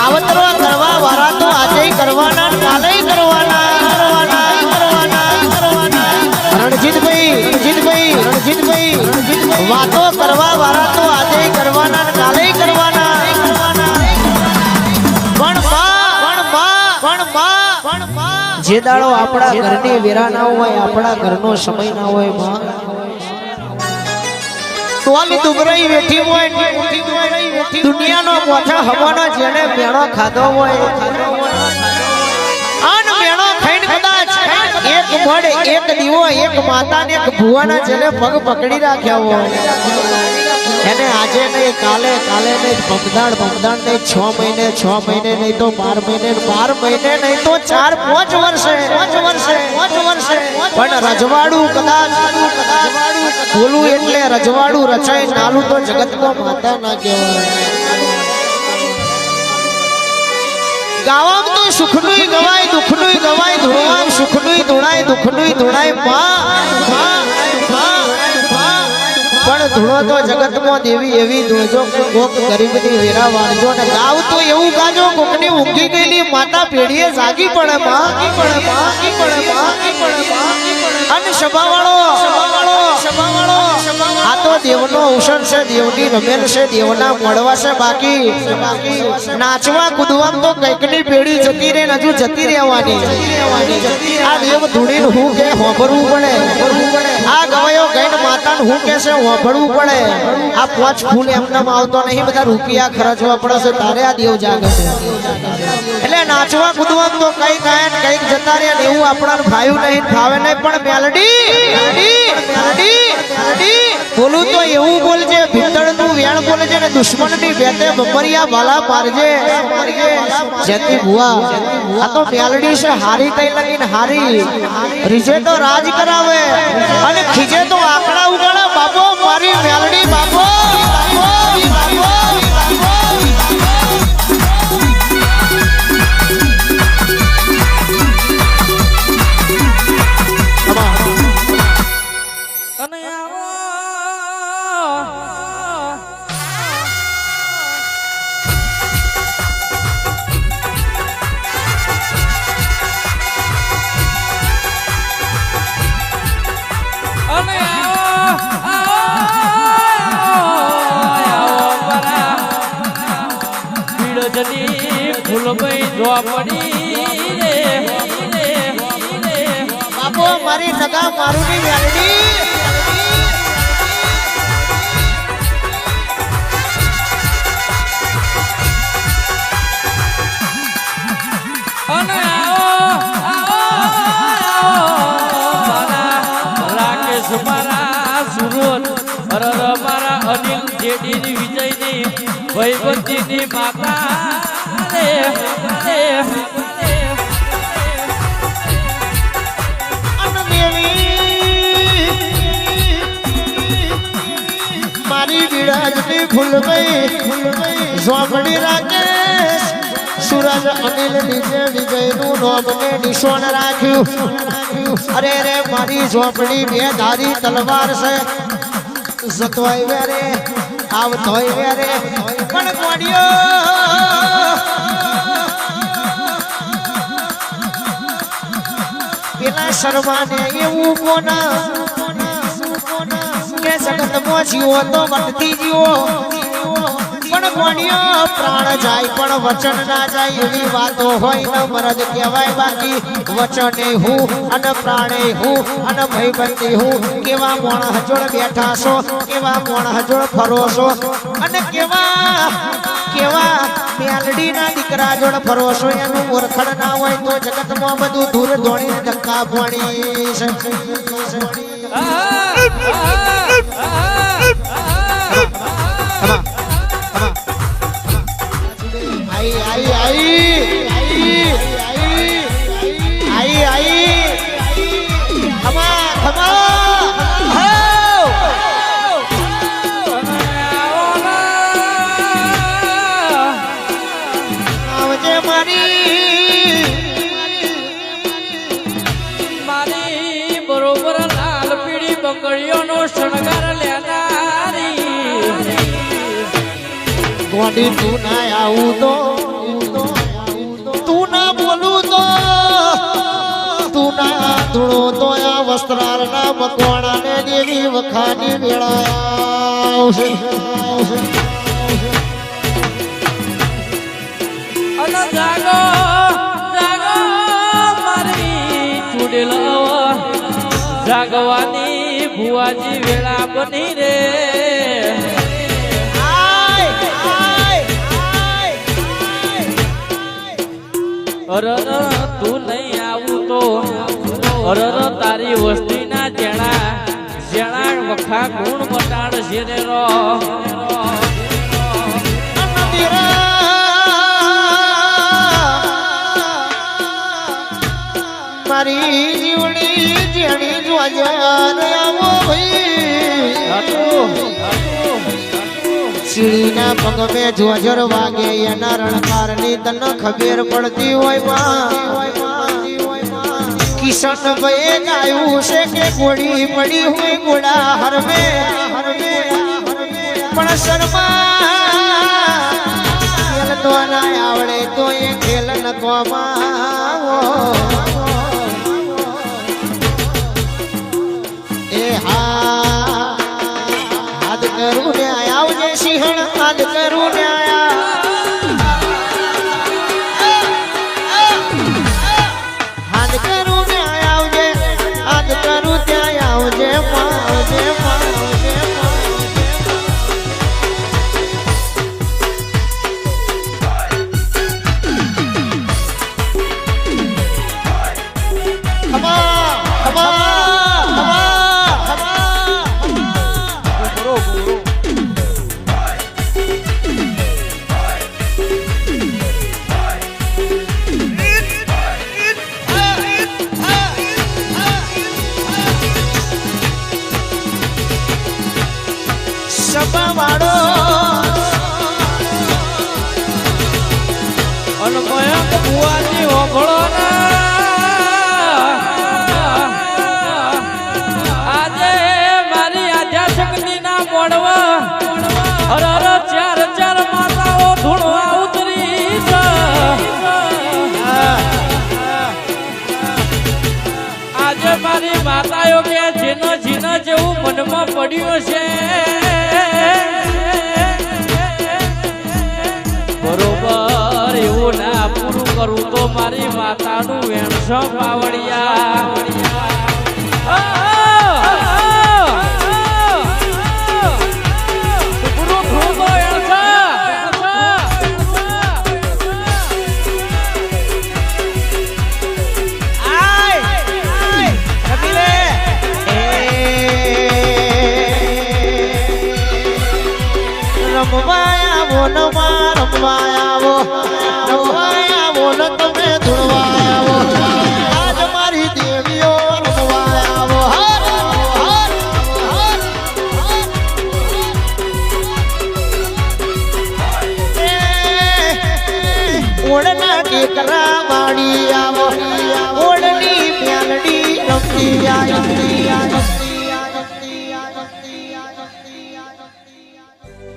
કરવા વાળા તો આજે કરવાના કાલે કરવાના કરવાના કરવાના કરવાના. રણજીતભાઈ વાતો કરવા વાળા તો આજે કરવાના કાલે કરવાના. પણ પણ પણ જે દાડો આપણા ઘરની વેરા ના હોય, આપણા ઘરનો સમય ના હોયમાં ટોલ દુબરાઈ વેઠી હોય, દુનિયાનો મોઠા હવાનો જેને મેણો ખાધો હોય. અન મેણો ખાઈને કદાચ એક મડ એક દીવો, એક માતા ને એક ભુવાના જેને પગ પકડી રાખ્યા હોય. એને આજે નહીં, કાલે કાલે નહીં પમદાણ પમદાણ નહીં, છ મહિને છ મહિને નહીં તો બાર મહિને બાર મહિને નહીં તો ચાર, પાંચ વર્ષે પાંચ વર્ષે પાંચ વર્ષે. પણ રજવાડું કદાચ, બોલું એટલે રજવાડું રચાય, નાલું તો જગતમાં માતા ના કહેવાય. ગાવામ તો સુખનું ગવાય દુઃખનું ગવાય ધોવામ સુખનું ધોળાય દુઃખનું ધોળાયમાં પણ ધૂણો તો જગતમાં દેવી એવી ધૂળજો કે કરી બધી વેરા વાળજો ને ગાવ તો એવું ગાજો કોકની ઊંઘી ગયેલી, માતા પેઢીએ જાગી પડે માં પડે માં પડે માં પડે માં અને સભાવાળો સભાવાળો સભાવાળો. આ તો દેવનો અવસર છે, દેવની રમેલ છે, દેવના મળવા છે, બાકી નાચવા કૂદવામાં તો કંઈકની પેઢી જતી રહે હજુ જતી રહેવાની. આ દેવ ધૂળીને હું કે હોભરવું પડે? આ ગવાયો ગઈને માતાને હું કે છે હોભરવું પડે? આ પાંચ ફૂલ એમનામ આવતો નહીં, બધા રૂપિયા ખર્ચવા પડે છે, તારે આ દેવ જાગે એટલે નાચવા કૂદવામાં તો કઈ ને કંઈક જતા રહ્યા એવું આપણા ભાઈ નહીં ફાવે નહીં, પણ મેલડી બોલું તો એવું બોલજે, ભીતળનું વેણ બોલજે ને દુશ્મનની વેતે બપરિયા ભાલા પારજે. જેતી ભુવા, આ તો મેલડી છે, હારી તઈ લગીને હારી. રીજે તો રાજ કરાવે અને ખીજે તો આંકડા ઉગાડે. બાબો મારી મેલડી, બાપો. પીળજની ફૂલમય રે બાપો મારી નગા મારું ની મેલડી અરર અનિલ જેડી વિજયની ભયવંતીની માતા રે રે મારી વિરાજની ફૂલમઈ ઝોપડી સુરજ અનિલ નીચે વિજયનું નોમને નિશાન રાખ્યું. અરે રે, મારી ઝોપડી બે ધારી તલવાર છે. જતોય વેરે આવતોય વેરે પણ ગોડિયો પેલા શર્માને એવું કોના કે જગતમાં જીવો તો વટતી જીવો કોણિયો પ્રાણ જાય પણ વચન ના જાય એવી વાતો હોય ન મરદ કહેવાય બાકી. વચને હું અને પ્રાણે હું અને ભયબંધી હું. કેવા મોણ હજોળ બેઠા છો કેવા મોણ હજોળ ફરો છો? અને કેવા કેવા મેલડીના દીકરા જોડ ફરો છો? એનું ઓળખણ ના હોય તો જગતમાં બધું દૂર ધોણી ધક્કા ભણી આઈ આઈ આઈ ગોડી તું ના આવું તો. મારા મકવાણા ને દેવી વખાની વેળા જાગો જાગો મારી ચૂડેલો જાગવાની ભુવાજી વેળા બની રે. અરર તું નહીં આવું તો. અરર તારી વસ્તી જેણા ગુણ બટાડ છે રે. મારી જીવણી જેણી જોજન આવો ભાઈ. ચીડીના પગ મે જોજર વાગે, એના રણકારની તને ખબર પડતી હોયમાં. કિશન ભાઈ ગાયું છે કે ગોળી પડી હોય ગોળા હરમે પણ શર્મા ખેલ તો ના આવડે તો એ ખેલ નતો એ હા, હાથ કરું ને આવજે સિંહણ, હાથ કરું ને ઓભળો આજે મારી આધ્યા મોડવા. અરે અરે ચાર ચાર ઉતરી આજે મારી માતાઓ કે જેનો જીનો જેવું મનમાં પડ્યું છે. મારી માતાનું વેણસો પાવડિયા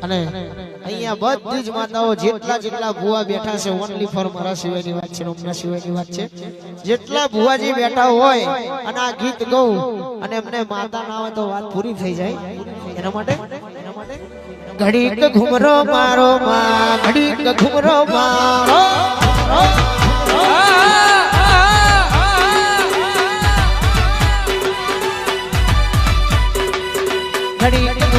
અને અહીંયા બધી જ માતાઓ જેટલા જેટલા ભુવા બેઠા છે ઓનલી ફોર મારા સિવાયની વાત છે હમણાં સિવાયની વાત છે. જેટલા ભુવાજી બેઠા હોય અને આ ગીત ગઉં અને એમને માતા ના આવે તો વાત પૂરી થઈ જાય. એના માટે? ઘડીક ઘુમરો મારો માં, ઘડીક ઘુમરો મારો.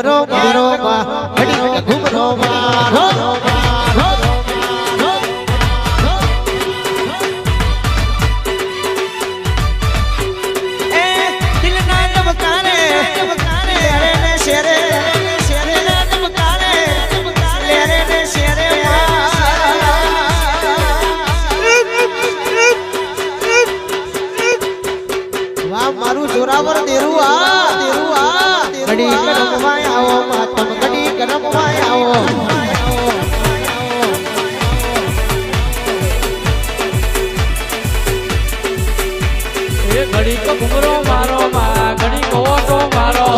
ઘુમરો મારો મા ઘડી ઘુમરો મારો ઘડી કરમવાય આવો માતમ ઘડી કરમવાય આવો. ઘડીક ઘુમરો મારો મારા ઘડીક ઓટો મારો.